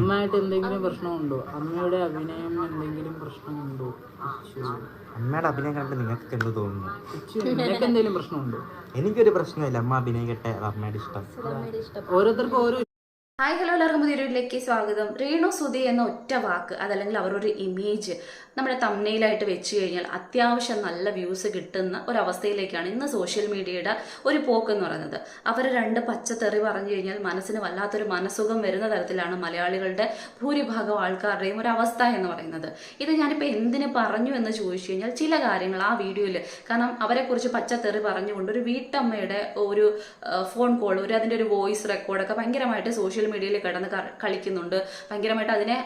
അമ്മയായിട്ട് എന്തെങ്കിലും പ്രശ്നമുണ്ടോ? അമ്മയുടെ അഭിനയം എന്തെങ്കിലും പ്രശ്നമുണ്ടോ. അമ്മയുടെ അഭിനയം കണ്ടിട്ട് നിങ്ങൾക്ക് എന്ത് തോന്നുന്നു? എന്തെങ്കിലും പ്രശ്നമുണ്ടോ? എനിക്കൊരു പ്രശ്നമില്ല അമ്മ അഭിനയിക്കട്ടെ. അത് അമ്മയുടെ ഇഷ്ടം. ഓരോരുത്തർക്കും ഓരോ ഹായ് ഹലോ എല്ലാവർക്കും പുതിയ വീട്ടിലേക്ക് സ്വാഗതം. രേണു സുധി എന്ന ഒറ്റ വാക്ക് അതല്ലെങ്കിൽ അവരൊരു ഇമേജ് നമ്മുടെ തമ്മനയിലായിട്ട് വെച്ച് കഴിഞ്ഞാൽ അത്യാവശ്യം നല്ല വ്യൂസ് കിട്ടുന്ന ഒരവസ്ഥയിലേക്കാണ് ഇന്ന് സോഷ്യൽ മീഡിയയുടെ ഒരു പോക്ക് എന്ന് പറയുന്നത്. അവർ രണ്ട് പച്ചത്തെറി പറഞ്ഞു കഴിഞ്ഞാൽ മനസ്സിന് വല്ലാത്തൊരു മനസ്സുഖം വരുന്ന തരത്തിലാണ് മലയാളികളുടെ ഭൂരിഭാഗം ആൾക്കാരുടെയും ഒരു അവസ്ഥ എന്ന് പറയുന്നത്. ഇത് ഞാനിപ്പോൾ എന്തിന് പറഞ്ഞു എന്ന് ചോദിച്ചു കഴിഞ്ഞാൽ ചില കാര്യങ്ങൾ ആ വീഡിയോയിൽ കാരണം അവരെക്കുറിച്ച് പച്ചത്തെറി പറഞ്ഞുകൊണ്ട് ഒരു വീട്ടമ്മയുടെ ഒരു ഫോൺ കോൾ ഒരു അതിന്റെ ഒരു വോയിസ് റെക്കോർഡൊക്കെ ഭയങ്കരമായിട്ട് സോഷ്യൽ മീഡിയയിൽ കിടന്ന് കളിക്കുന്നുണ്ട്. ഭയങ്കരമായിട്ട് അതിനെ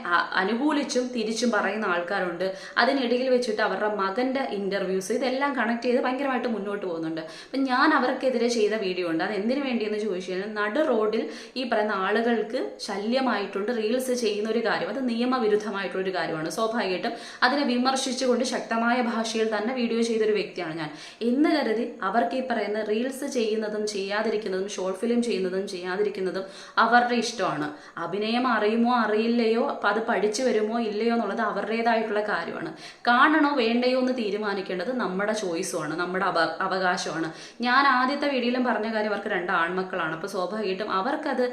അനുകൂലിച്ചും തിരിച്ചും പറയുന്ന ആൾക്കാരുണ്ട്. അതിനിടയിൽ വെച്ചിട്ട് അവരുടെ മകന്റെ ഇന്റർവ്യൂസ് ഇതെല്ലാം കണക്ട് ചെയ്ത് ഭയങ്കരമായിട്ട് മുന്നോട്ട് പോകുന്നുണ്ട്. അപ്പം ഞാൻ അവർക്കെതിരെ ചെയ്ത വീഡിയോ ഉണ്ട്. അത് എന്തിനു വേണ്ടിയെന്ന് ചോദിച്ചു കഴിഞ്ഞാൽ നടു റോഡിൽ ഈ പറയുന്ന ആളുകൾക്ക് ശല്യമായിട്ടുണ്ട് റീൽസ് ചെയ്യുന്ന ഒരു കാര്യം. അത് നിയമവിരുദ്ധമായിട്ടുള്ള ഒരു കാര്യമാണ്. സ്വാഭാവികമായിട്ടും അതിനെ വിമർശിച്ചുകൊണ്ട് ശക്തമായ ഭാഷയിൽ തന്നെ വീഡിയോ ചെയ്തൊരു വ്യക്തിയാണ് ഞാൻ. എന്ന് കരുതി അവർക്ക് ഈ പറയുന്ന റീൽസ് ചെയ്യുന്നതും ചെയ്യാതിരിക്കുന്നതും ഷോർട്ട് ഫിലിം ചെയ്യുന്നതും ചെയ്യാതിരിക്കുന്നതും അവരുടെ ഇഷ്ടമാണ്. അഭിനയം അറിയുമോ അറിയില്ലയോ അപ്പം അത് പഠിച്ചു വരുമോ ഇല്ലയോ എന്നുള്ളത് അവരുടേതായിട്ടുള്ള കാര്യമാണ്. കാണണോ വേണ്ടയോ എന്ന് തീരുമാനിക്കേണ്ടത് നമ്മുടെ ചോയ്സുമാണ് നമ്മുടെ അവ അവകാശമാണ് ഞാൻ ആദ്യത്തെ വീഡിയോയിലും പറഞ്ഞ കാര്യം അവർക്ക് രണ്ട് ആൺമക്കളാണ്. അപ്പോൾ സ്വാഭാവികമായിട്ടും അവർക്കത്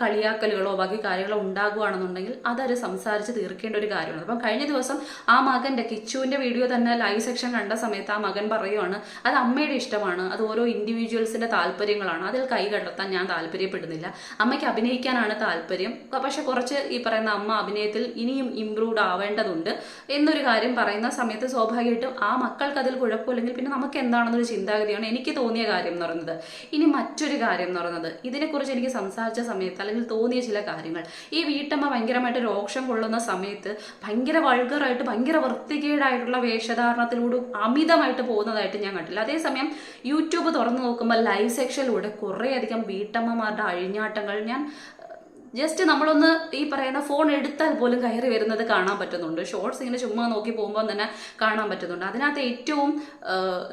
കളിയാക്കലുകളോ ബാക്കി കാര്യങ്ങളോ ഉണ്ടാകുകയാണെന്നുണ്ടെങ്കിൽ അതവർ സംസാരിച്ച് തീർക്കേണ്ട ഒരു കാര്യമാണ്. അപ്പം കഴിഞ്ഞ ദിവസം ആ മകന്റെ കിച്ചുവിന്റെ വീഡിയോ തന്നെ ലൈവ് സെക്ഷൻ കണ്ട സമയത്ത് ആ മകൻ പറയുവാണ് അത് അമ്മയുടെ ഇഷ്ടമാണ്. അത് ഓരോ ഇൻഡിവിജ്വൽസിന്റെ താല്പര്യങ്ങളാണ്. അതിൽ കൈ കടത്താൻ ഞാൻ താല്പര്യപ്പെടുന്നില്ല. അമ്മയ്ക്ക് അഭിനയിക്കാനാണ് താല്പര്യം. പക്ഷെ കുറച്ച് ഈ പറയുന്ന അമ്മ അഭിനയത്തിൽ ഇനിയും ഇംപ്രൂവ്ഡ് ആവേണ്ടതുണ്ട് എന്നൊരു കാര്യം പറയുന്ന സമയത്ത് സ്വാഭാവികമായിട്ടും ആ മക്കൾക്ക് അതിൽ കുഴപ്പമില്ലെങ്കിൽ പിന്നെ നമുക്ക് എന്താണെന്നൊരു ചിന്താഗതിയാണ് എനിക്ക് തോന്നിയ കാര്യം എന്ന് പറയുന്നത്. ഇനി മറ്റൊരു കാര്യം എന്ന് പറയുന്നത് ഇതിനെക്കുറിച്ച് എനിക്ക് സംസാരിച്ച സമയത്ത് അല്ലെങ്കിൽ തോന്നിയ ചില കാര്യങ്ങൾ. ഈ വീട്ടമ്മ ഭയങ്കരമായിട്ട് രോക്ഷം കൊള്ളുന്ന സമയത്ത് ഭയങ്കര വൾഗറായിട്ട് ഭയങ്കര വൃത്തികേടായിട്ടുള്ള വേഷധാരണത്തിലൂടെ അമിതമായിട്ട് പോകുന്നതായിട്ട് ഞാൻ കണ്ടില്ല അതേസമയം യൂട്യൂബ് തുറന്നു നോക്കുമ്പോൾ ലൈവ് സെക്ഷനിലൂടെ കുറേയധികം വീട്ടമ്മമാരുടെ അഴിഞ്ഞാട്ടങ്ങൾ ഞാൻ ജസ്റ്റ് നമ്മളൊന്ന് ഈ പറയുന്ന ഫോൺ എടുത്താൽ പോലും കയറി വരുന്നത് കാണാൻ പറ്റുന്നുണ്ട്. ഷോർട്സ് ഇങ്ങനെ ചുമ്മാ നോക്കി പോകുമ്പോൾ തന്നെ കാണാൻ പറ്റുന്നുണ്ട്. അതിനകത്ത് ഏറ്റവും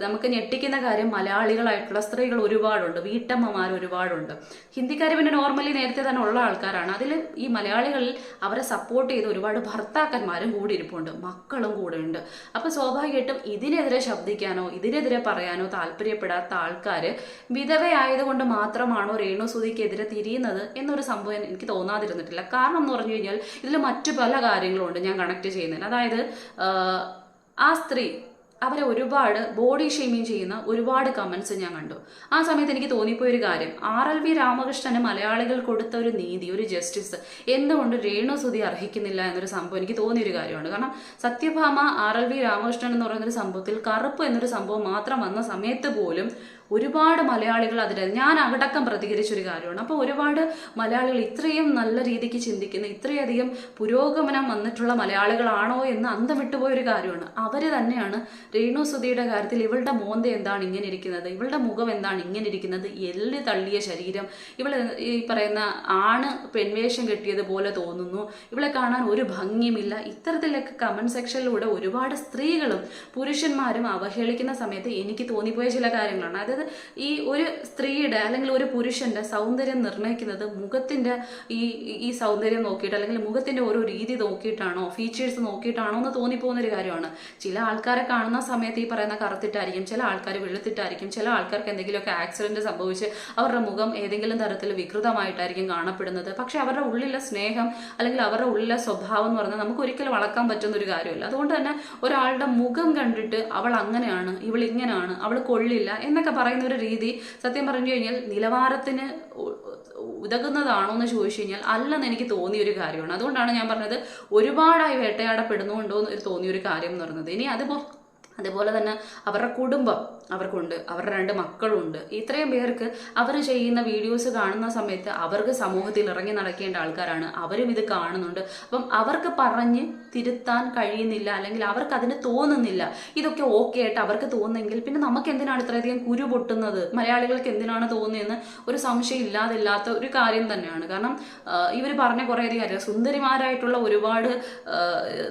നമുക്ക് ഞെട്ടിക്കുന്ന കാര്യം മലയാളികളായിട്ടുള്ള സ്ത്രീകൾ ഒരുപാടുണ്ട്. വീട്ടമ്മമാർ ഒരുപാടുണ്ട്. ഹിന്ദിക്കാർ പിന്നെ നോർമലി നേരത്തെ തന്നെ ഉള്ള ആൾക്കാരാണ്. അതിൽ ഈ മലയാളികളിൽ അവരെ സപ്പോർട്ട് ചെയ്ത് ഒരുപാട് ഭർത്താക്കന്മാരും കൂടി ഇരിപ്പുണ്ട്. മക്കളും കൂടെ ഉണ്ട്. അപ്പോൾ സ്വാഭാവികമായിട്ടും ഇതിനെതിരെ ശബ്ദിക്കാനോ ഇതിനെതിരെ പറയാനോ താല്പര്യപ്പെടാത്ത ആൾക്കാർ വിധവയായതുകൊണ്ട് മാത്രമാണോ രേണു സുധിക്കെതിരെ തിരിയുന്നത് എന്നൊരു സംഭവം എനിക്ക് തോന്നാതിരുന്നിട്ടില്ല. കാരണം എന്ന് പറഞ്ഞു കഴിഞ്ഞാൽ ഇതിൽ മറ്റു പല കാര്യങ്ങളുണ്ട് ഞാൻ കണക്ട് ചെയ്യുന്നതിന്. അതായത് ആ, സ്ത്രീ അവരെ ഒരുപാട് ബോഡി ഷെയ്മിങ് ചെയ്യുന്ന ഒരുപാട് കമൻസ് ഞാൻ കണ്ടു. ആ സമയത്ത് എനിക്ക് തോന്നിപ്പോയ ഒരു കാര്യം. ആർ എൽ വി രാമകൃഷ്ണന് മലയാളികൾ കൊടുത്ത ഒരു നീതി ഒരു ജസ്റ്റിസ് എന്തുകൊണ്ട് രേണുസുതി അർഹിക്കുന്നില്ല എന്നൊരു സംഭവം എനിക്ക് തോന്നിയൊരു കാര്യമാണ്. കാരണം Satyabhama R L V Ramakrishnan എന്ന് പറയുന്ന ഒരു സംഭവത്തിൽ കറുപ്പ് എന്നൊരു സംഭവം മാത്രം വന്ന സമയത്ത് പോലും ഒരുപാട് മലയാളികൾ അതിന് ഞാൻ അകടക്കം പ്രതികരിച്ചൊരു കാര്യമാണ്. അപ്പോൾ ഒരുപാട് മലയാളികൾ ഇത്രയും നല്ല രീതിക്ക് ചിന്തിക്കുന്ന ഇത്രയധികം പുരോഗമനം വന്നിട്ടുള്ള മലയാളികളാണോ എന്ന് അന്തം വിട്ടുപോയൊരു കാര്യമാണ്. അവർ തന്നെയാണ് രേണു സുധിയുടെ കാര്യത്തിൽ ഇവളുടെ മോന്ത എന്താണ് ഇങ്ങനെ ഇരിക്കുന്നത്? ഇവളുടെ മുഖം എന്താണ് ഇങ്ങനെ ഇരിക്കുന്നത്? എല്ല് തള്ളിയ ശരീരം. ഇവൾ ഈ പറയുന്ന ആണ് പെൺവേഷം കെട്ടിയതുപോലെ തോന്നുന്നു. ഇവളെ കാണാൻ ഒരു ഭംഗിയുമില്ല. ഇത്തരത്തിലൊക്കെ കമന്റ് സെക്ഷനിലൂടെ ഒരുപാട് സ്ത്രീകളും പുരുഷന്മാരും അവഹേളിക്കുന്ന സമയത്ത് എനിക്ക് തോന്നിപ്പോയ ചില കാര്യങ്ങളാണ്. അതായത് ഈ ഒരു സ്ത്രീയുടെ അല്ലെങ്കിൽ ഒരു പുരുഷന്റെ സൗന്ദര്യം നിർണയിക്കുന്നത് മുഖത്തിന്റെ ഈ ഈ സൗന്ദര്യം നോക്കിയിട്ട് അല്ലെങ്കിൽ മുഖത്തിന്റെ ഓരോ രീതി നോക്കിയിട്ടാണോ ഫീച്ചേഴ്സ് നോക്കിയിട്ടാണോ എന്ന് തോന്നിപ്പോകുന്ന ഒരു കാര്യമാണ്. ചില ആൾക്കാരെ കാണുന്ന സമയത്ത് ഈ പറയുന്ന കറുത്തിട്ടായിരിക്കും ചില ആൾക്കാർ വെളുത്തിട്ടായിരിക്കും ചില ആൾക്കാർക്ക് എന്തെങ്കിലുമൊക്കെ ആക്സിഡന്റ് സംഭവിച്ച് അവരുടെ മുഖം ഏതെങ്കിലും തരത്തിൽ വികൃതമായിട്ടായിരിക്കും കാണപ്പെടുന്നത്. പക്ഷെ അവരുടെ ഉള്ളിലെ സ്നേഹം അല്ലെങ്കിൽ അവരുടെ ഉള്ളിലെ സ്വഭാവം എന്ന് പറഞ്ഞാൽ നമുക്ക് ഒരിക്കലും വളക്കാൻ പറ്റുന്ന ഒരു കാര്യമല്ല. അതുകൊണ്ട് തന്നെ ഒരാളുടെ മുഖം കണ്ടിട്ട് അവൾ അങ്ങനെയാണ് ഇവൾ ഇങ്ങനെയാണ് അവൾ കൊള്ളില്ല എന്നൊക്കെ പറയുന്ന ഒരു രീതി സത്യം പറഞ്ഞു കഴിഞ്ഞാൽ നിലവാരത്തിന് ഉതകുന്നതാണോ എന്ന് ചോദിച്ചു കഴിഞ്ഞാൽ അല്ലെന്ന് എനിക്ക് തോന്നിയ ഒരു കാര്യമാണ്. അതുകൊണ്ടാണ് ഞാൻ പറഞ്ഞത് ഒരുപാടായി വേട്ടയാടപ്പെടുന്നുണ്ടോ എന്ന് തോന്നിയ ഒരു കാര്യം എന്ന് പറയുന്നത്. ഇനി അതുപോ അതുപോലെ തന്നെ അവരുടെ കുടുംബം അവർക്കുണ്ട്. അവരുടെ രണ്ട് മക്കളുണ്ട്. ഇത്രയും പേർക്ക് അവർ ചെയ്യുന്ന വീഡിയോസ് കാണുന്ന സമയത്ത് അവർക്ക് സമൂഹത്തിൽ ഇറങ്ങി നടക്കേണ്ട ആൾക്കാരാണ്. അവരും ഇത് കാണുന്നുണ്ട്. അപ്പം അവർക്ക് പറഞ്ഞ് തിരുത്താൻ കഴിയുന്നില്ല അല്ലെങ്കിൽ അവർക്ക് അതിന് തോന്നുന്നില്ല. ഇതൊക്കെ ഓക്കെ ആയിട്ട് അവർക്ക് തോന്നുന്നെങ്കിൽ പിന്നെ നമുക്ക് എന്തിനാണ് ഇത്രയധികം കുരു പൊട്ടുന്നത്? മലയാളികൾക്ക് എന്തിനാണ് തോന്നിയെന്ന് ഒരു സംശയം ഇല്ലാതില്ലാത്ത ഒരു കാര്യം തന്നെയാണ്. കാരണം ഇവർ പറഞ്ഞ കുറേയധികം കാര്യം സുന്ദരിമാരായിട്ടുള്ള ഒരുപാട്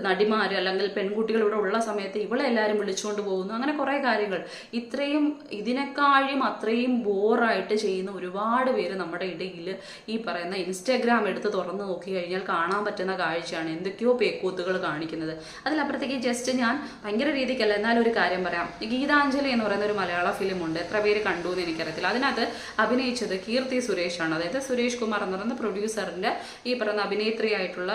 നടിമാർ അല്ലെങ്കിൽ പെൺകുട്ടികൾ ഇവിടെ ഉള്ള സമയത്ത് ഇവളെ എല്ലാവരും വിളിച്ചുകൊണ്ട് പോകുന്നു. അങ്ങനെ കുറേ കാര്യങ്ങൾ. ഇത്രയും ഇതിനെക്കാളും അത്രയും ബോറായിട്ട് ചെയ്യുന്ന ഒരുപാട് പേര് നമ്മുടെ ഇടയിൽ ഈ പറയുന്ന ഇൻസ്റ്റാഗ്രാം എടുത്ത് തുറന്ന് നോക്കി കഴിഞ്ഞാൽ കാണാൻ പറ്റുന്ന കാഴ്ചയാണ്. എന്തൊക്കെയോ പേക്കൂത്തുകൾ കാണിക്കുന്നത്. അതിലപ്പുറത്തേക്ക് ജസ്റ്റ് ഞാൻ ഭയങ്കര രീതിക്കല്ല എന്നാലും ഒരു കാര്യം പറയാം. ഗീതാഞ്ജലി എന്ന് പറയുന്ന ഒരു മലയാള ഫിലിം ഉണ്ട്. എത്ര പേര് കണ്ടു എന്ന് എനിക്കറിയത്തില്ല. അതിനകത്ത് അഭിനയിച്ചത് കീർത്തി സുരേഷാണ്. അതായത് സുരേഷ് കുമാർ എന്ന് പറയുന്ന പ്രൊഡ്യൂസറിന്റെ ഈ പറയുന്ന അഭിനേത്രിയായിട്ടുള്ള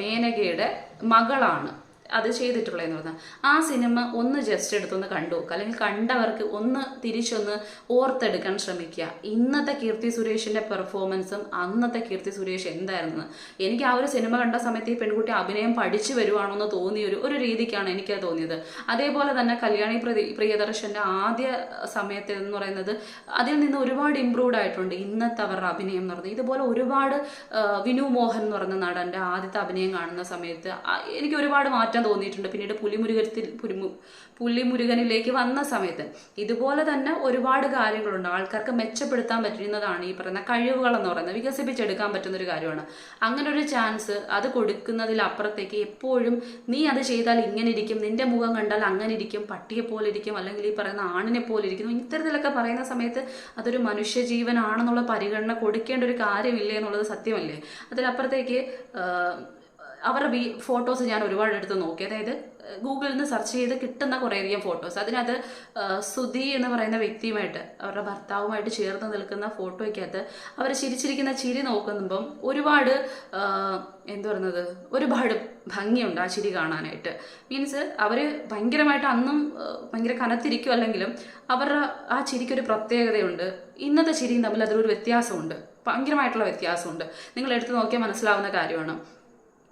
മേനകയുടെ മകളാണ്. അത് ചെയ്തിട്ടുള്ളതെന്ന് പറഞ്ഞാൽ ആ സിനിമ ഒന്ന് ജസ്റ്റ് എടുത്തൊന്ന് കണ്ടു നോക്കുക അല്ലെങ്കിൽ കണ്ടവർക്ക് ഒന്ന് തിരിച്ചൊന്ന് ഓർത്തെടുക്കാൻ ശ്രമിക്കുക. ഇന്നത്തെ കീർത്തി സുരേഷിന്റെ പെർഫോമൻസും അന്നത്തെ കീർത്തി സുരേഷ് എന്തായിരുന്നു എനിക്ക് ആ ഒരു സിനിമ കണ്ട സമയത്ത് ഈ പെൺകുട്ടി അഭിനയം പഠിച്ചു വരുവാണോ എന്ന് തോന്നിയ ഒരു ഒരു രീതിക്കാണ് എനിക്ക് തോന്നിയത്. അതേപോലെ തന്നെ കല്യാണി പ്രതി പ്രിയദർശന്റെ ആദ്യ സമയത്ത് എന്ന് പറയുന്നത് അതിൽ നിന്ന് ഒരുപാട് ഇമ്പ്രൂവ്ഡ് ആയിട്ടുണ്ട്. ഇന്നത്തെ അവരുടെ അഭിനയം എന്ന് പറയുന്നത് ഇതുപോലെ ഒരുപാട് വിനു മോഹൻ എന്ന് പറയുന്ന നടന്റെ ആദ്യത്തെ അഭിനയം കാണുന്ന സമയത്ത് എനിക്ക് ഒരുപാട് മാറ്റം തോന്നിയിട്ടുണ്ട്. പിന്നീട് പുലിമുരുകത്തിൽ പുലിമു പുലിമുരുകനിലേക്ക് വന്ന സമയത്ത് ഇതുപോലെ തന്നെ ഒരുപാട് കാര്യങ്ങളുണ്ട്. ആൾക്കാർക്ക് മെച്ചപ്പെടുത്താൻ പറ്റുന്നതാണ് ഈ പറയുന്ന കഴിവുകൾ എന്ന് പറയുന്നത്. വികസിപ്പിച്ചെടുക്കാൻ പറ്റുന്ന ഒരു കാര്യമാണ്. അങ്ങനെ ഒരു ചാൻസ് അത് കൊടുക്കുന്നതിലപ്പുറത്തേക്ക് എപ്പോഴും നീ അത് ചെയ്താൽ ഇങ്ങനെ ഇരിക്കും നിന്റെ മുഖം കണ്ടാൽ അങ്ങനെ ഇരിക്കും പട്ടിയെ പോലെ ഇരിക്കും അല്ലെങ്കിൽ ഈ പറയുന്ന ആണിനെ പോലെ ഇരിക്കും ഇത്തരത്തിലൊക്കെ പറയുന്ന സമയത്ത് അതൊരു മനുഷ്യജീവനാണെന്നുള്ള പരിഗണന കൊടുക്കേണ്ട ഒരു കാര്യമില്ലേ എന്നുള്ളത് സത്യമല്ലേ? അതിലപ്പുറത്തേക്ക് അവരുടെ ബി ഫോട്ടോസ് ഞാൻ ഒരുപാട് എടുത്ത് നോക്കി. അതായത് ഗൂഗിളിൽ നിന്ന് സെർച്ച് ചെയ്ത് കിട്ടുന്ന കുറേയധികം ഫോട്ടോസ്. അതിനകത്ത് സുധി എന്ന് പറയുന്ന വ്യക്തിയുമായിട്ട് അവരുടെ ഭർത്താവുമായിട്ട് ചേർന്ന് നിൽക്കുന്ന ഫോട്ടോയ്ക്കകത്ത് അവർ ചിരിച്ചിരിക്കുന്ന ചിരി നോക്കുമ്പം ഒരുപാട് എന്ത് പറയുന്നത് ഒരുപാട് ഭംഗിയുണ്ട് ആ ചിരി കാണാനായിട്ട്. മീൻസ് അവർ ഭയങ്കരമായിട്ട് അന്നും ഭയങ്കര കനത്തിരിക്കും അല്ലെങ്കിലും അവരുടെ ആ ചിരിക്കൊരു പ്രത്യേകതയുണ്ട്. ഇന്നത്തെ ചിരിയും തമ്മിൽ അതിലൊരു വ്യത്യാസമുണ്ട്. ഭയങ്കരമായിട്ടുള്ള വ്യത്യാസമുണ്ട്. നിങ്ങൾ എടുത്ത് നോക്കിയാൽ മനസ്സിലാവുന്ന കാര്യമാണ്.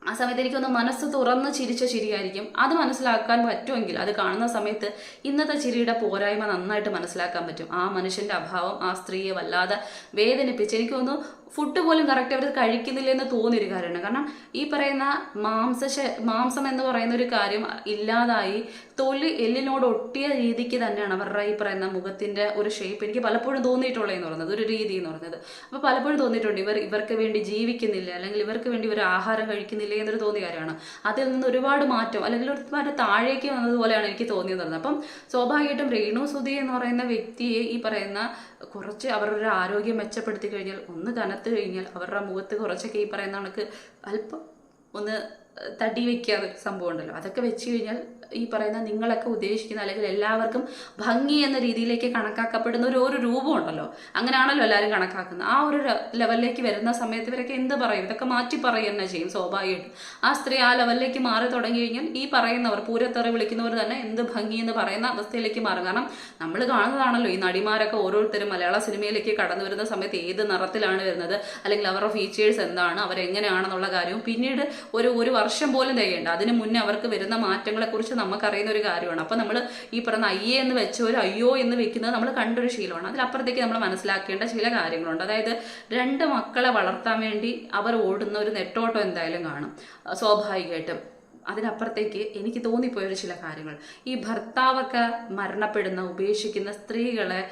ആ സമയത്ത് എനിക്കൊന്ന് മനസ്സ് തുറന്ന് ചിരിച്ച ചിരിയായിരിക്കും. അത് മനസ്സിലാക്കാൻ പറ്റുമെങ്കിൽ അത് കാണുന്ന സമയത്ത് ഇന്നത്തെ ചിരിയുടെ പോരായ്മ നന്നായിട്ട് മനസ്സിലാക്കാൻ പറ്റും. ആ മനുഷ്യന്റെ അഭാവം ആ സ്ത്രീയെ വല്ലാതെ വേദനിപ്പിച്ച് എനിക്ക് തോന്നുന്നു ഫുഡ് പോലും കറക്റ്റ് അവർ കഴിക്കുന്നില്ല എന്ന് തോന്നിയൊരു കാര്യമാണ്. കാരണം ഈ പറയുന്ന മാംസ മാംസം എന്ന് പറയുന്ന ഒരു കാര്യം ഇല്ലാതായി തൊലി എല്ലിനോട് ഒട്ടിയ രീതിക്ക് തന്നെയാണ് അവരുടെ ഈ പറയുന്ന മുഖത്തിന്റെ ഒരു ഷേപ്പ് എനിക്ക് പലപ്പോഴും തോന്നിയിട്ടുള്ളതെന്ന് പറയുന്നത് ഒരു രീതി എന്ന് പറയുന്നത്. അപ്പോൾ പലപ്പോഴും തോന്നിയിട്ടുണ്ട് ഇവർ ഇവർക്ക് വേണ്ടി ജീവിക്കുന്നില്ല അല്ലെങ്കിൽ ഇവർക്ക് വേണ്ടി ഇവർ ആഹാരം കഴിക്കുന്നില്ല എന്നൊരു തോന്നിയ കാര്യമാണ്. അതിൽ നിന്ന് ഒരുപാട് മാറ്റം അല്ലെങ്കിൽ ഒരുപാട് താഴേക്ക് വന്നതുപോലെയാണ് എനിക്ക് തോന്നിയത്. അപ്പം സ്വാഭാവികമായിട്ടും രേണു സുധി എന്ന് പറയുന്ന വ്യക്തിയെ ഈ പറയുന്ന കുറച്ച് അവരുടെ ആരോഗ്യം മെച്ചപ്പെടുത്തി കഴിഞ്ഞാൽ ഒന്ന് കനത്ത് കഴിഞ്ഞാൽ അവരുടെ മുഖത്ത് കുറച്ചൊക്കെ ഈ പറയുന്ന കണക്ക് അല്പം ഒന്ന് തടി വെക്കാതെ സംഭവം ഉണ്ടല്ലോ. അതൊക്കെ വെച്ച് കഴിഞ്ഞാൽ ഈ പറയുന്ന നിങ്ങളൊക്കെ ഉദ്ദേശിക്കുന്ന അല്ലെങ്കിൽ എല്ലാവർക്കും ഭംഗി എന്ന രീതിയിലേക്ക് കണക്കാക്കപ്പെടുന്ന ഒരു ഒരു രൂപം ഉണ്ടല്ലോ. അങ്ങനെയാണല്ലോ എല്ലാവരും കണക്കാക്കുന്നത്. ആ ഒരു ലെവലിലേക്ക് വരുന്ന സമയത്ത് ഇവരൊക്കെ എന്ത് പറയും? ഇതൊക്കെ മാറ്റി പറയുക തന്നെ ചെയ്യും സ്വാഭാവികമായിട്ടും. ആ സ്ത്രീ ആ ലെവലിലേക്ക് മാറി തുടങ്ങി കഴിഞ്ഞാൽ ഈ പറയുന്നവർ പൂരത്തെറി വിളിക്കുന്നവർ തന്നെ എന്ത് ഭംഗി എന്ന് പറയുന്ന അവസ്ഥയിലേക്ക് മാറും. കാരണം നമ്മൾ കാണുന്നതാണല്ലോ ഈ നടിമാരൊക്കെ ഓരോരുത്തരും മലയാള സിനിമയിലേക്ക് കടന്നു വരുന്ന സമയത്ത് ഏത് നിറത്തിലാണ് വരുന്നത്? അല്ലെങ്കിൽ അവരുടെ ഫീച്ചേഴ്സ് എന്താണ്? അവരെങ്ങനെയാണെന്നുള്ള കാര്യവും. പിന്നീട് ഒരു ഒരു വർഷം പോലും തികയേണ്ട. അതിന് മുന്നേ അവർക്ക് വരുന്ന മാറ്റങ്ങളെ കുറിച്ച് നമുക്കറിയുന്ന ഒരു കാര്യമാണ്. അപ്പൊ നമ്മൾ ഈ പറഞ്ഞ അയ്യേ എന്ന് വെച്ച ഒരു അയ്യോ എന്ന് വെക്കുന്നത് നമ്മൾ കണ്ടൊരു ശീലമാണ്. അതിലപ്പുറത്തേക്ക് നമ്മൾ മനസ്സിലാക്കേണ്ട ചില കാര്യങ്ങളുണ്ട്. അതായത് രണ്ട് മക്കളെ വളർത്താൻ വേണ്ടി അവർ ഓടുന്ന ഒരു നെട്ടോട്ടം എന്തായാലും കാണും. സ്വാഭാവികമായിട്ടും. അതിനപ്പുറത്തേക്ക് എനിക്ക് തോന്നിപ്പോയ ചില കാര്യങ്ങൾ. ഈ ഭർത്താവൊക്കെ മരണപ്പെടുന്ന ഉപേക്ഷിക്കുന്ന സ്ത്രീകളെ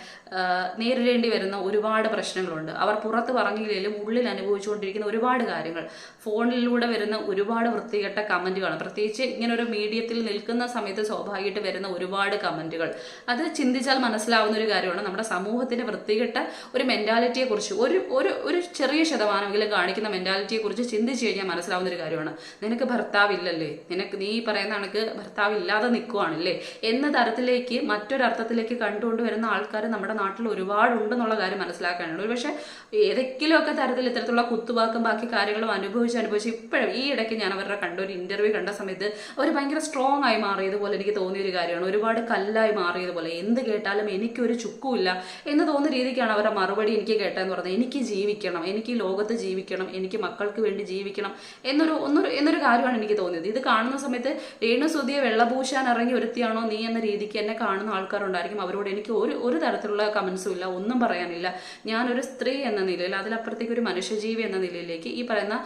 നേരിടേണ്ടി വരുന്ന ഒരുപാട് പ്രശ്നങ്ങളുണ്ട്. അവർ പുറത്ത് പറഞ്ഞില്ലെങ്കിലും ഉള്ളിൽ അനുഭവിച്ചുകൊണ്ടിരിക്കുന്ന ഒരുപാട് കാര്യങ്ങൾ. ഫോണിലൂടെ വരുന്ന ഒരുപാട് വൃത്തികെട്ട കമന്റുകളാണ് പ്രത്യേകിച്ച് ഇങ്ങനെ ഒരു മീഡിയത്തിൽ നിൽക്കുന്ന സമയത്ത് സ്വാഭാവികമായിട്ട് വരുന്ന ഒരുപാട് കമന്റുകൾ അത് ചിന്തിച്ചാൽ മനസ്സിലാവുന്ന ഒരു കാര്യമാണ്. നമ്മുടെ സമൂഹത്തിന്റെ വൃത്തികെട്ട ഒരു മെന്റാലിറ്റിയെക്കുറിച്ച് ഒരു ഒരു ഒരു ചെറിയ ശതമാനമെങ്കിലും കാണിക്കുന്ന മെന്റാലിറ്റിയെക്കുറിച്ച് ചിന്തിച്ചു കഴിഞ്ഞാൽ മനസ്സിലാവുന്ന ഒരു കാര്യമാണ്. നിനക്ക് ഭർത്താവില്ലല്ലേ? നിനക്ക് നീ പറയുന്ന കണക്ക് ഭർത്താവ് ഇല്ലാതെ നിൽക്കുവാണല്ലേ എന്ന തരത്തിലേക്ക് മറ്റൊരർത്ഥത്തിലേക്ക് കണ്ടുകൊണ്ട് വരുന്ന ആൾക്കാർ നമ്മുടെ നാട്ടിൽ ഒരുപാടുണ്ടെന്നുള്ള കാര്യം മനസ്സിലാക്കാനുണ്ട്. ഒരു പക്ഷേ ഏതെങ്കിലുമൊക്കെ തരത്തിൽ ഇത്തരത്തിലുള്ള കുത്തുവാക്കും ബാക്കി കാര്യങ്ങളും അനുഭവിച്ച് അനുഭവിച്ച് ഇപ്പോഴും ഈ ഇടയ്ക്ക് ഞാൻ അവരുടെ കണ്ട ഒരു ഇന്റർവ്യൂ കണ്ട സമയത്ത് അവർ ഭയങ്കര സ്ട്രോങ് ആയി മാറിയതുപോലെ എനിക്ക് തോന്നിയ ഒരു കാര്യമാണ്. ഒരുപാട് കല്ലായി മാറിയതുപോലെ എന്ത് കേട്ടാലും എനിക്കൊരു ചുക്കുമില്ല എന്ന് തോന്നുന്ന രീതിക്കാണ് അവരുടെ മറുപടി എനിക്ക് കേട്ടതെന്ന് പറഞ്ഞത്. എനിക്ക് ജീവിക്കണം എനിക്ക് ലോകത്ത് ജീവിക്കണം എനിക്ക് മക്കൾക്ക് വേണ്ടി ജീവിക്കണം എന്നൊരു ഒന്നൊരു എന്നൊരു കാര്യമാണ് എനിക്ക് തോന്നിയത്. ഇത് കാണുന്ന സമയത്ത് രേണു സുധിയെ വെള്ളപൂശാൻ ഇറങ്ങി ഒരുത്തിയാണോ നീ എന്ന രീതിക്ക് എന്നെ കാണുന്ന ആൾക്കാരുണ്ടായിരിക്കും. അവരോട് എനിക്ക് ഒരു ഒരു തരത്തിലുള്ള കമൻസും ഇല്ല ഒന്നും പറയാനില്ല. ഞാനൊരു സ്ത്രീ എന്ന നിലയിൽ അതിലപ്പുറത്തേക്ക് ഒരു മനുഷ്യജീവി എന്ന നിലയിലേക്ക് ഈ പറയുന്ന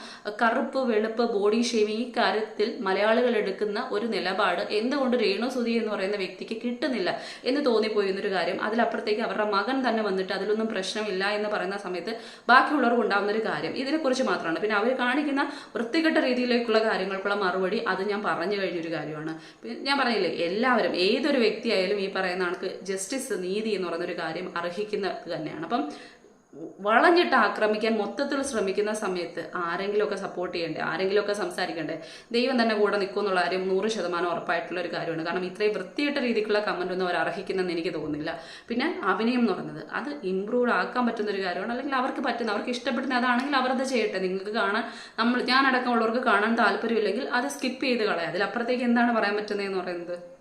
കറുപ്പ് വെളുപ്പ് ബോഡി ഷേവിങ് ഈ കാര്യത്തിൽ മലയാളികൾ എടുക്കുന്ന ഒരു നിലപാട് എന്തുകൊണ്ട് രേണു സുധി എന്ന് പറയുന്ന വ്യക്തിക്ക് കിട്ടുന്നില്ല എന്ന് തോന്നിപ്പോയി എന്നൊരു കാര്യം. അതിലപ്പുറത്തേക്ക് അവരുടെ മകൻ തന്നെ വന്നിട്ട് അതിലൊന്നും പ്രശ്നമില്ല എന്ന് പറയുന്ന സമയത്ത് ബാക്കിയുള്ളവർക്ക് ഉണ്ടാകുന്ന ഒരു കാര്യം. ഇതിനെക്കുറിച്ച് മാത്രമാണ്. പിന്നെ അവർ കാണിക്കുന്ന വൃത്തികെട്ട രീതിയിലേക്കുള്ള കാര്യങ്ങൾക്കുള്ള മറുപടി അത് ഞാൻ പറഞ്ഞു കഴിഞ്ഞൊരു കാര്യമാണ്. ഞാൻ പറഞ്ഞില്ലേ എല്ലാവരും ഏതൊരു വ്യക്തിയായാലും ഈ പറയുന്ന ആൾക്ക് ജസ്റ്റിസ് നീതി എന്ന് പറയുന്നൊരു കാര്യം അർഹിക്കുന്നത് തന്നെയാണ്. അപ്പം വളഞ്ഞിട്ട് ആക്രമിക്കാൻ മൊത്തത്തിൽ ശ്രമിക്കുന്ന സമയത്ത് ആരെങ്കിലുമൊക്കെ സപ്പോർട്ട് ചെയ്യണ്ടേ? ആരെങ്കിലുമൊക്കെ സംസാരിക്കണ്ടേ? ദൈവം തന്നെ കൂടെ നിൽക്കും എന്നുള്ള കാര്യം നൂറ് ശതമാനം ഉറപ്പായിട്ടുള്ള ഒരു കാര്യമാണ്. കാരണം ഇത്രയും വൃത്തിയായിട്ട രീതിക്കുള്ള കമന്റ് ഒന്നും അവർ അർഹിക്കുന്നെന്ന് എനിക്ക് തോന്നുന്നില്ല. പിന്നെ അഭിനയം എന്ന് പറയുന്നത് അത് ഇമ്പ്രൂവ് ആക്കാൻ പറ്റുന്ന ഒരു കാര്യമാണ്. അല്ലെങ്കിൽ അവർക്ക് പറ്റുന്ന അവർക്ക് ഇഷ്ടപ്പെടുന്ന അതാണെങ്കിൽ അവരത് ചെയ്യട്ടെ. നിങ്ങൾക്ക് കാണാൻ നമ്മൾ ഞാനടക്കമുള്ളവർക്ക് കാണാൻ താല്പര്യമില്ലെങ്കിൽ അത് സ്കിപ്പ് ചെയ്ത് കളയാം. അതിലപ്പുറത്തേക്ക് എന്താണ് പറയാൻ പറ്റുന്നതെന്ന് പറയുന്നത്?